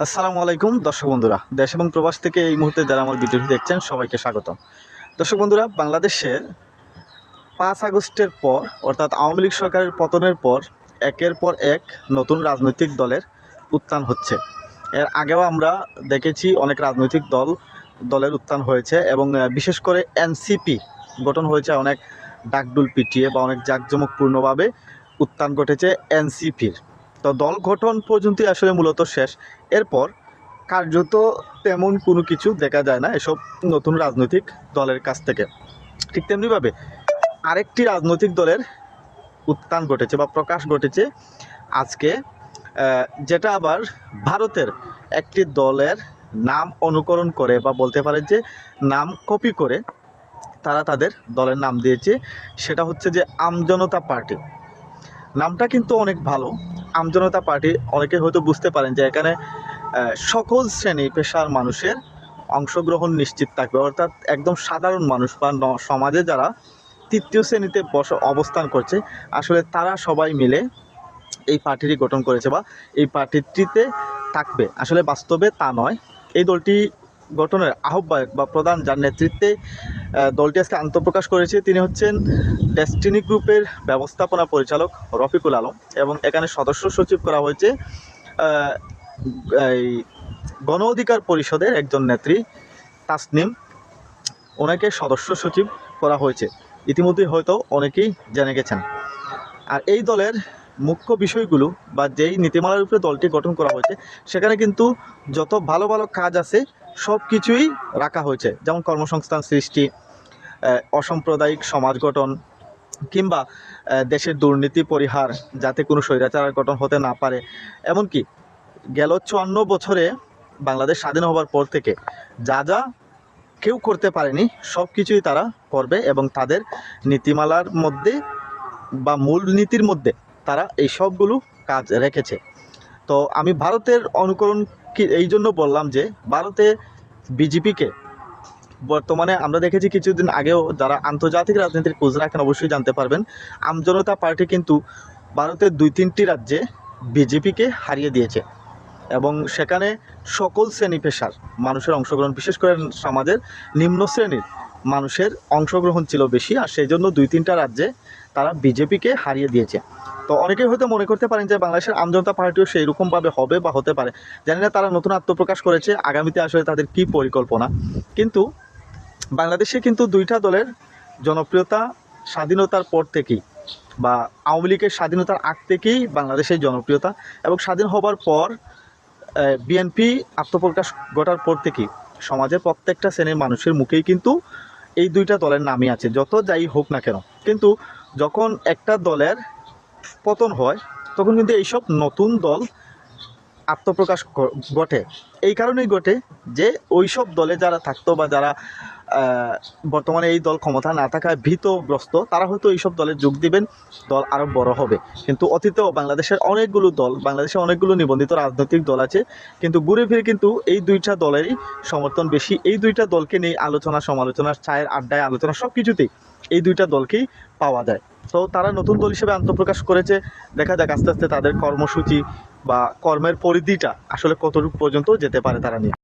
আসসালামু আলাইকুম, দর্শক বন্ধুরা। দেশ এবং প্রবাস থেকে এই মুহূর্তে যারা আমার ভিডিওটি দেখছেন, সবাইকে স্বাগতম। দর্শক বন্ধুরা বাংলাদেশের পাঁচ আগস্টের পর, অর্থাৎ আওয়ামী লীগ সরকারের পতনের পর, একের পর এক নতুন রাজনৈতিক দলের উত্থান হচ্ছে। এর আগেও আমরা দেখেছি অনেক রাজনৈতিক দল, দলের উত্থান হয়েছে এবং বিশেষ করে এনসিপি গঠন হয়েছে অনেক ডাকডুল পিটিয়ে বা অনেক জাঁকজমকপূর্ণভাবে উত্থান ঘটেছে এনসিপির। তো দল গঠন পর্যন্তই আসলে মূলত শেষ। এরপর কার্যত তেমন কোনো কিছু দেখা যায় না এসব নতুন রাজনৈতিক দলের কাছ থেকে। ঠিক তেমনিভাবে আরেকটি রাজনৈতিক দলের উত্থান ঘটেছে বা প্রকাশ ঘটেছে আজকে যেটা আবার ভারতের একটি দলের নাম অনুকরণ করে বা বলতে পারে যে নাম কপি করে তারা তাদের দলের নাম দিয়েছে। সেটা হচ্ছে যে আমজনতা পার্টি। নামটা কিন্তু অনেক ভালো। আমজনতা পার্টি, অনেকে হয়তো বুঝতে পারেন যে এখানে সকল শ্রেণি পেশার মানুষের অংশগ্রহণ নিশ্চিত থাকবে। অর্থাৎ একদম সাধারণ মানুষ বা সমাজে যারা তৃতীয় শ্রেণীতে বস অবস্থান করছে, আসলে তারা সবাই মিলে এই পার্টিটি গঠন করেছে বা এই পার্টিটিতে থাকবে। আসলে বাস্তবে তা নয়। এই দলটি গঠনের আহ্বায়ক বা প্রধান যার নেতৃত্বে দলটি আজকে আত্মপ্রকাশ করেছে, তিনি হচ্ছেন ডেস্টিনি গ্রুপের ব্যবস্থাপনা পরিচালক রফিকুল আলম এবং এখানে সদস্য সচিব করা হয়েছে এই গণ অধিকার পরিষদের একজন নেত্রী তাসনিম। ওনাকে সদস্য সচিব করা হয়েছে। ইতিমধ্যে হয়তো অনেকেই জেনে গেছেন। আর এই দলের মুখ্য বিষয়গুলো বা যেই নীতিমালার উপরে দলটি গঠন করা হয়েছে, সেখানে কিন্তু যত ভালো ভালো কাজ আছে সব কিছুই রাখা হয়েছে। যেমন কর্মসংস্থান সৃষ্টি অসাম্প্রদায়িক সমাজ গঠন, কিংবা দেশের দুর্নীতি পরিহার, যাতে কোনো স্বৈরাচার গঠন হতে না পারে। এমনকি গেল চুয়ান্ন বছরে বাংলাদেশ স্বাধীন হবার পর থেকে যা যা কেউ করতে পারেনি সব কিছুই তারা করবে এবং তাদের নীতিমালার মধ্যে বা মূল নীতির মধ্যে তারা এই সবগুলো কাজ রেখেছে। তো আমি ভারতের অনুকরণ কি, এই জন্য বললাম যে ভারতে বিজেপিকে বর্তমানে আমরা দেখেছি কিছুদিন আগেও যারা আন্তর্জাতিক রাজনীতির খোঁজ রাখেন অবশ্যই জানতে পারবেন। আমজনতা পার্টি কিন্তু ভারতের দুই তিনটি রাজ্যে বিজেপিকে হারিয়ে দিয়েছে এবং সেখানে সকল শ্রেণি পেশার মানুষের অংশগ্রহণ, বিশেষ করে সমাজের নিম্ন শ্রেণির মানুষের অংশগ্রহণ ছিল বেশি, আর সেই জন্য দুই তিনটা রাজ্যে তারা বিজেপিকে হারিয়ে দিয়েছে। তো অনেকেই হয়তো মনে করতে পারেন যে বাংলাদেশের আমজনতা পার্টিও সেই রকমভাবে হবে বা হতে পারে। জানি না তারা নতুন আত্মপ্রকাশ করেছে, আগামীতে আসলে তাদের কী পরিকল্পনা। কিন্তু বাংলাদেশে কিন্তু দুইটা দলের জনপ্রিয়তা স্বাধীনতার পর থেকেই বা আওয়ামী লীগের স্বাধীনতার আগ থেকেই বাংলাদেশের জনপ্রিয়তা এবং স্বাধীন হবার পর বিএনপি আত্মপ্রকাশ ঘটার পর থেকেই সমাজের প্রত্যেকটা শ্রেণির মানুষের মুখেই কিন্তু এই দুইটা দলের নামই আছে, যত যাই হোক না কেন। কিন্তু যখন একটা দলের পতন হয়, তখন কিন্তু এইসব নতুন দল আত্মপ্রকাশ ঘটে। এই কারণেই ঘটে যে ওইসব দলে যারা থাকতো বা যারা বর্তমানে এই দল ক্ষমতা না থাকায় ভীতগ্রস্ত, তারা হয়তো এইসব দলে যোগ দিবেন, দল আরও বড় হবে। কিন্তু অতীতেও বাংলাদেশের অনেকগুলো দল, বাংলাদেশে অনেকগুলো নিবন্ধিত রাজনৈতিক দল আছে। কিন্তু ঘুরে ফিরে কিন্তু এই দুইটা দলেরই সমর্থন বেশি। এই দুইটা দলকে নিয়ে আলোচনা সমালোচনা চায়ের আড্ডায় আলোচনা সব কিছুতেই এই দুইটা দলকেই পাওয়া যায়। তো তারা নতুন দল হিসেবে আত্মপ্রকাশ করেছে। দেখা যাক আস্তে আস্তে তাদের কর্মসূচি বা কর্মের পরিধিটা আসলে কতটুকু পর্যন্ত যেতে পারে তারা নিয়ে।